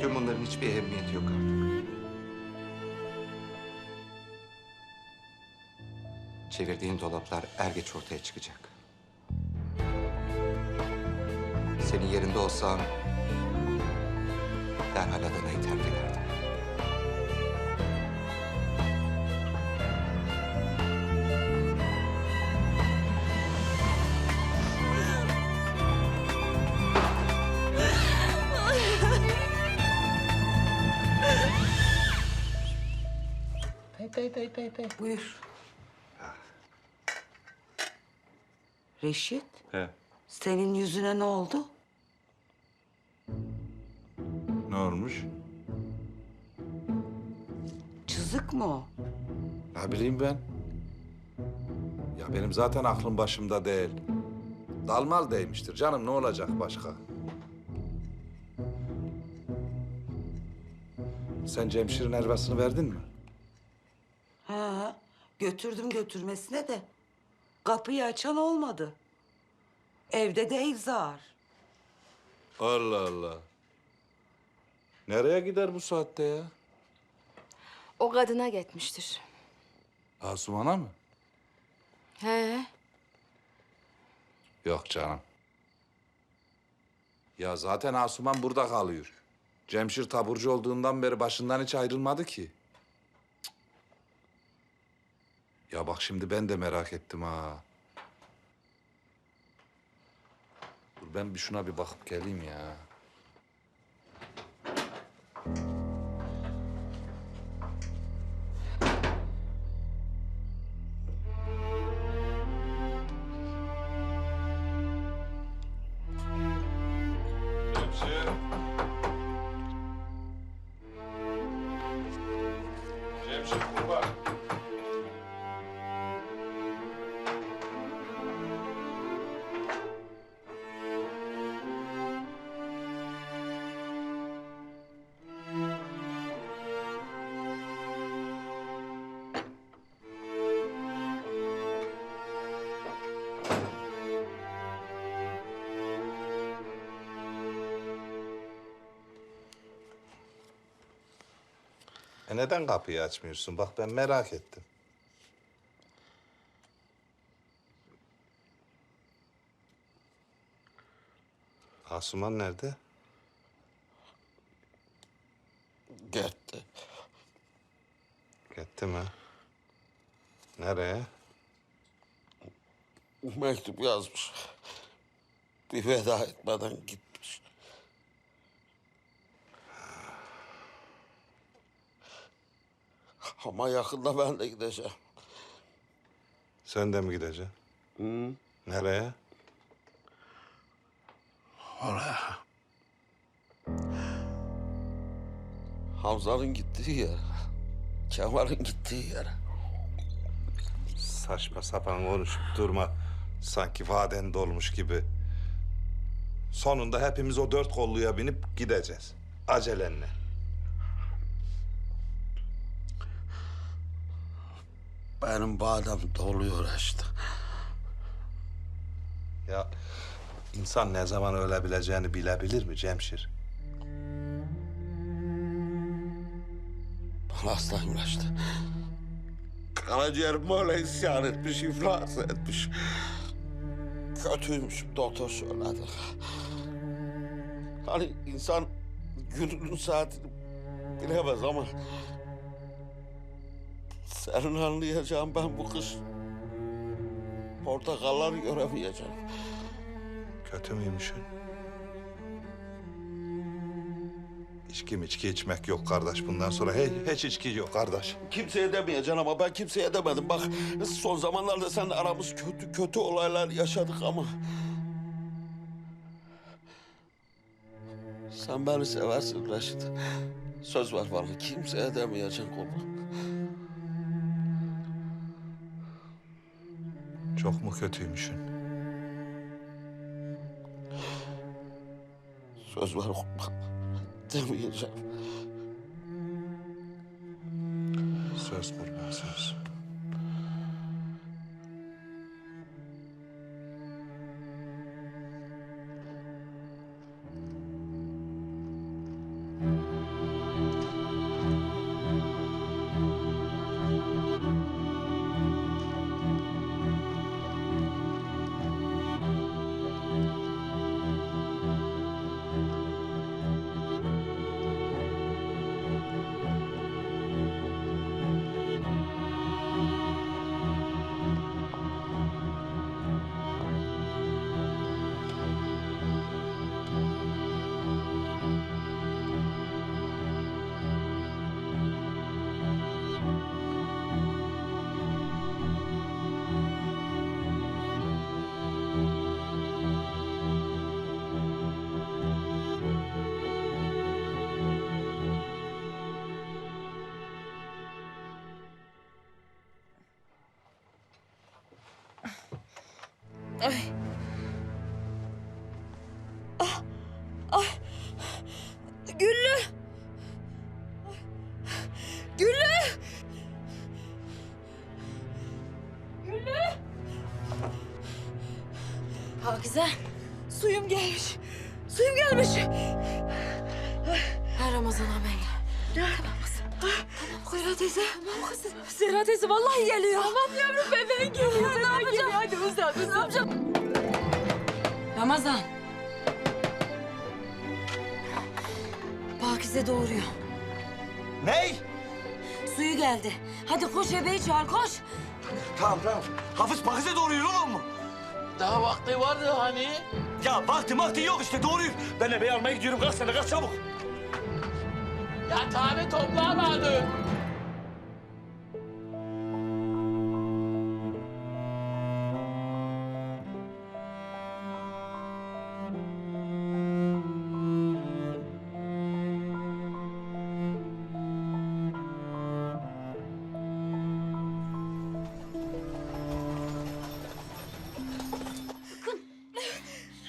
Tüm bunların hiçbir ehemmiyeti yok artık. Çevirdiğin dolaplar er geç ortaya çıkacak. Senin yerinde olsam derhal Adana'yı terk ederdim. Pey pey pey pey pey. Buyur. Reşit, He. senin yüzüne ne oldu? Ne olmuş? Çizik mi o? Ne bileyim ben. Ya benim zaten aklım başımda değil. Dalmal değmiştir canım ne olacak başka? Sen Cemşir'in helvasını verdin mi? Ha, götürdüm götürmesine de. Kapıyı açan olmadı. Evde değil zar. Allah Allah. Nereye gider bu saatte ya? O kadına gitmiştir. Asuman'a mı? He. Yok canım. Ya zaten Asuman burada kalıyor. Cemşir taburcu olduğundan beri başından hiç ayrılmadı ki. Ya bak şimdi ben de merak ettim ha. Dur ben bir şuna bir bakıp geleyim ya. Cemşir. Cemşir kurban. E neden kapıyı açmıyorsun? Bak ben merak ettim. Asuman nerede? Gitti. Gitti mi? Nereye? Mektup yazmış. Bir veda etmeden gitmiş. Ama yakında ben de gideceğim. Sen de mi gideceksin? Hı? Nereye? Oraya. Hamza'nın gittiği yer. Kemal'in gittiği yer. Saçma sapan konuşup durma. Sanki vaden dolmuş gibi. Sonunda hepimiz o dört kolluya binip gideceğiz. Acelenle. Benim badem doluyor işte. Ya insan ne zaman ölebileceğini bilebilir mi Cemşir? Ben hastayım işte. Karaciğerim böyle isyan etmiş, iflas etmiş. Kötüymüş doktor söyledi. Hani insan gününün saatini bilemez ama... Senin anlayacağın ben bu kış portakalları göremeyeceğim. Kötü müymüşsün? İçki içki içmek yok kardeş bundan sonra. Hiç, hiç içki yok kardeş. Kimseye demeyeceksin ama ben kimseye demedim. Bak son zamanlarda seninle aramız kötü kötü olaylar yaşadık ama... Sen beni seversin Reşit. Söz ver bana kimseye demeyeceksin kurban. Çok mu kötüymüşsün? Söz ver kurban. Demeyeceğim. Söz kurban söz. Güllü! Güllü! Güllü! Pakize. Suyum gelmiş. Suyum gelmiş. Ha Ramazan ağabey. Zehra teyze. Tamam kızım. Zehra teyze vallahi geliyor. Tamam yavrum bebeğin geliyor. ne yapacağım? Hadi uzat. Ne yapacağım? Ramazan. Pakize doğuruyor. Ney? Suyu geldi. Hadi koş bebeği çağır koş. Tamam tamam. Hafız pakize doğruyor oğlum mu? Daha vakti vardı hani. Ya vakti vakti yok işte doğruyor. Ben de bey almaya gidiyorum. Kalk sen de kalk çabuk. Ya tane toplamadı.